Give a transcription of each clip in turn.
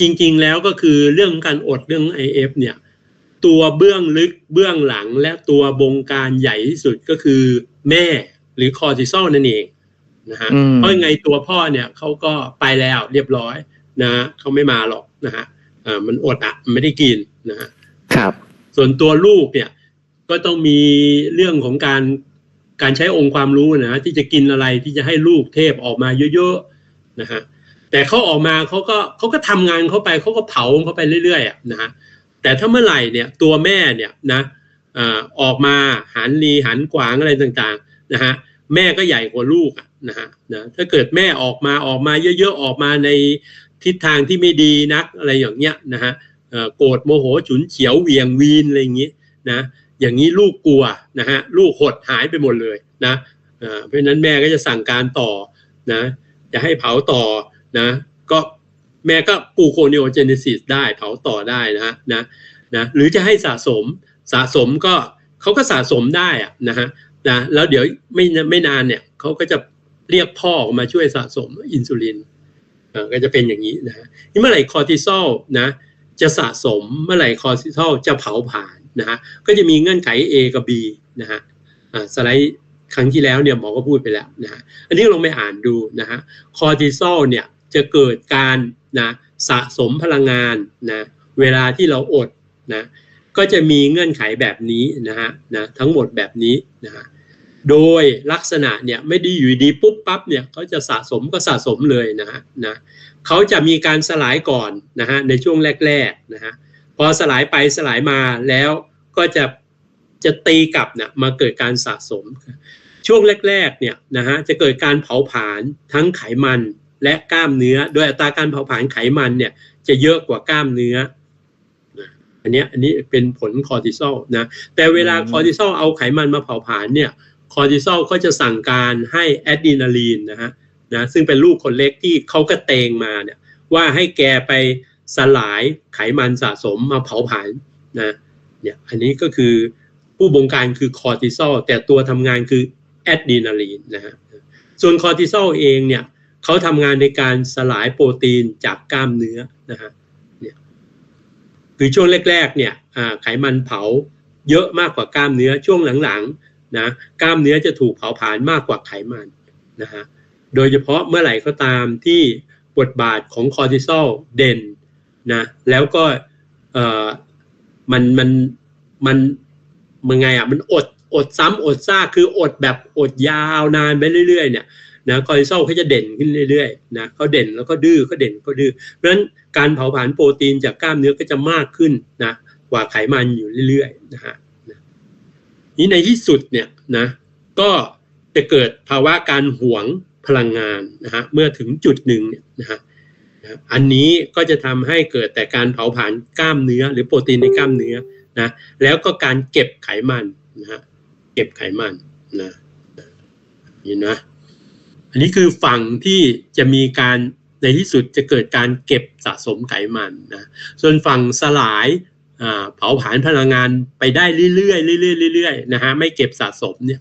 จริงๆแล้วก็คือเรื่องการอดเรื่อง IF เนี่ย ตัวเบื้องลึกเบื้องหลังและตัวบงการใหญ่ที่สุดก็คือแม่หรือคอร์ติซอลนั่นเองนะฮะอืมเพราะยังไงตัวพ่อเนี่ยเขาก็ไปแล้วเรียบร้อยนะฮะเขาไม่มาหรอกนะฮะอ่ามันอดอะมันไม่ได้กินนะฮะครับ ส่วนตัวลูกเนี่ยก็ต้องมีเรื่องของการการใช้องค์ความรู้นะฮะที่จะกินอะไรที่จะให้ลูกเทพออกมาเยอะๆนะฮะ แต่เขาออกมาเขาก็เขาก็ทำงานเขาไปเขาก็เผาเขาไปเรื่อยๆนะฮะแต่ถ้าเมื่อไหร่เนี่ยตัวแม่เนี่ยนะออกมาหันรีหันขวางอะไรต่างๆนะฮะแม่ก็ใหญ่กว่าลูกนะฮะนะถ้าเกิดแม่ออกมาออกมาเยอะๆออกมาในทิศทางที่ไม่ดีนักอะไรอย่างเงี้ยนะฮะโกรธโมโหฉุนเฉียวเหวียงวีนอะไรอย่างนี้นะอย่างนี้ลูกกลัวนะฮะลูกหดหายไปหมดเลยนะเอ่อเพราะฉะนั้นแม่ก็จะสั่งการต่อนะจะให้เผาต่อ นะ ก็แม่ก็ปูโคนิโอเจเนซิสได้เผาต่อได้นะฮะนะนะหรือจะให้สะสมสะสมก็เขาก็สะสมได้อะนะฮะนะแล้วเดี๋ยวไม่ไม่นานเนี่ยเขาก็จะเรียกพ่อออกมาช่วยสะสมอินซูลินก็จะเป็นอย่างนี้นะฮะนี่เมื่อไหร่คอร์ติซอลนะจะสะสมเมื่อไหร่คอร์ติซอลจะเผาผลาญนะฮะก็จะมีเงื่อนไข A กับ B นะฮะสไลด์ครั้งที่แล้วเนี่ยหมอก็พูดไปแล้วนะฮะอันนี้ลองไปอ่านดูนะฮะคอร์ติซอลเนี่ย จะเกิดการนะสะสมพลังงานนะเวลาที่เราอดนะก็จะมีเงื่อนไขแบบนี้นะฮะนะทั้งหมดแบบนี้นะฮะโดยลักษณะเนี่ยไม่ได้อยู่ดีปุ๊บปั๊บเนี่ยเขาจะสะสมก็สะสมเลยนะฮะนะเขาจะมีการสลายก่อนนะฮะในช่วงแรกๆนะฮะพอสลายไปสลายมาแล้วก็จะจะตีกลับเนี่ยมาเกิดการสะสม ช่วงแรกๆเนี่ยนะฮะจะเกิดการเผาผลาญทั้งไขมัน และกล้ามเนื้อ โดยอัตราการเผาผลาญไขมันเนี่ยจะเยอะกว่ากล้ามเนื้อ อันนี้อันนี้เป็นผลคอร์ติซอลนะ แต่เวลาคอร์ติซอลเอาไขมันมาเผาผลาญเนี่ยคอร์ติซอลก็จะสั่งการให้แอดรีนาลีนนะฮะนะซึ่งเป็นลูกคนเล็กที่เขาก็เตงมาเนี่ยว่าให้แกไปสลายไขมันสะสมมาเผาผลาญนะเนี่ยอันนี้ก็คือผู้บงการคือคอร์ติซอลแต่ตัวทำงานคือแอดรีนาลีนนะฮะส่วนคอร์ติซอลเองเนี่ย เขาทำงานในการสลายโปรตีนจากกล้ามเนื้อนะฮะเนี่ยคือช่วงแรกๆเนี่ยไขมันเผาเยอะมากกว่ากล้ามเนื้อช่วงหลังๆนะกล้ามเนื้อจะถูกเผาผลาญมากกว่าไขมันนะฮะโดยเฉพาะเมื่อไหร่ก็ตามที่บทบาทของคอร์ติซอลเด่นนะแล้วก็เอ่อมันมันมันมันไงอะมันอดอดซ้ำอดซากคืออดแบบอดยาวนานไปเรื่อยๆเนี่ย นะคอร์ติซอลเขาจะเด่นขึ้นเรื่อยๆนะเขาเด่นแล้วก็ดื้อเขาเด่นก็ดื้อเพราะฉะนั้นการเผาผลาญโปรตีนจากกล้ามเนื้อก็จะมากขึ้นนะกว่าไขมันอยู่เรื่อยๆนะฮะนี่ในที่สุดเนี่ยนะก็จะเกิดภาวะการหวงพลังงานนะฮะเมื่อถึงจุดหนึ่งเนี่ยนะฮะนะอันนี้ก็จะทำให้เกิดแต่การเผาผลาญกล้ามเนื้อ หรือโปรตีนในกล้ามเนื้อนะแล้วก็การเก็บไขมันนะฮะเก็บไขมันนะนี่นะ อันนี้คือฝั่งที่จะมีการในที่สุดจะเกิดการเก็บสะสมไขมันนะ ส่วนฝั่งสลายเผาผลาญพลังงานไปได้เรื่อยๆเรื่อยๆเรื่อยๆนะฮะไม่เก็บสะสมเนี่ย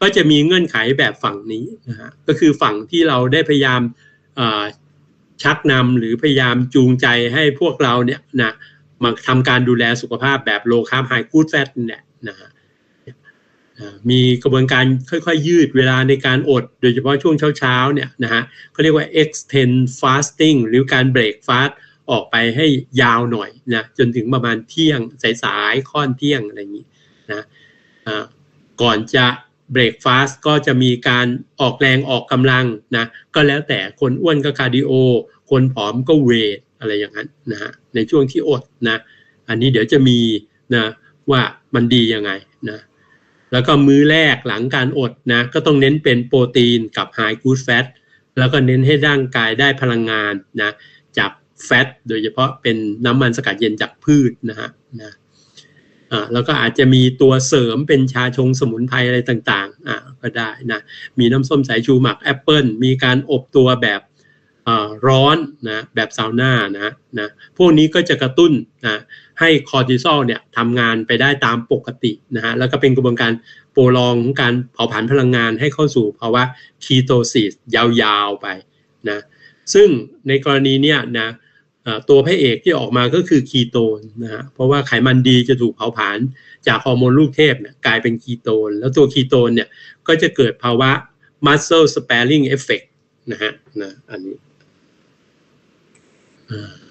ก็จะมีเงื่อนไขแบบฝั่งนี้นะฮะก็คือฝั่งที่เราได้พยายามชักนำหรือพยายามจูงใจให้พวกเราเนี่ยนะมาทำการดูแลสุขภาพแบบโลคาร์บไฮกูดแฟตเนี่ยนะฮะ มีกระบวนการค่อยๆ ยืดเวลาในการอด โดยเฉพาะช่วงเช้าๆเนี่ยนะฮะเขาเรียกว่า extend fasting หรือการ break fast ออกไปให้ยาวหน่อยนะจนถึงประมาณเที่ยงสายๆค่อนเที่ยงอะไรอย่างนี้นะอ่าก่อนจะเบรกฟาสก็จะมีการออกแรงออกกำลังนะก็แล้วแต่คนอ้วนก็คาร์ดิโอ คนผอมก็เวทอะไรอย่างนั้นนะฮะในช่วงที่อดนะอันนี้เดี๋ยวจะมีนะว่ามันดียังไงนะ แล้วก็มื้อแรกหลังการอดนะก็ต้องเน้นเป็นโปรตีนกับไฮกูดแฟตแล้วก็เน้นให้ร่างกายได้พลังงานนะจากแฟตโดยเฉพาะเป็นน้ำมันสกัดเย็นจากพืชนะฮะนะอ่าแล้วก็อาจจะมีตัวเสริมเป็นชาชงสมุนไพรอะไรต่างๆอ่าก็ได้นะมีน้ำส้มสายชูหมักแอปเปิลมีการอบตัวแบบ ร้อนนะแบบซาวน่านะนะพวกนี้ก็จะกระตุ้นนะให้คอร์ติซอลเนี่ยทำงานไปได้ตามปกตินะฮะแล้วก็เป็นกระบวนการโปรลองของการเผาผลาญพลังงานให้เข้าสู่ภาวะคีโตซิสยาวๆไปนะซึ่งในกรณีเนี้ยนะตัวพระเอกที่ออกมาก็คือคีโตนนะฮะเพราะว่าไขมันดีจะถูกเผาผลาญจากฮอร์โมนลูกเทพเนี่ยกลายเป็นคีโตน แล้วตัวคีโตนเนี่ยก็จะเกิดภาวะ muscle sparing effect นะฮะนะอันนี้ อ่า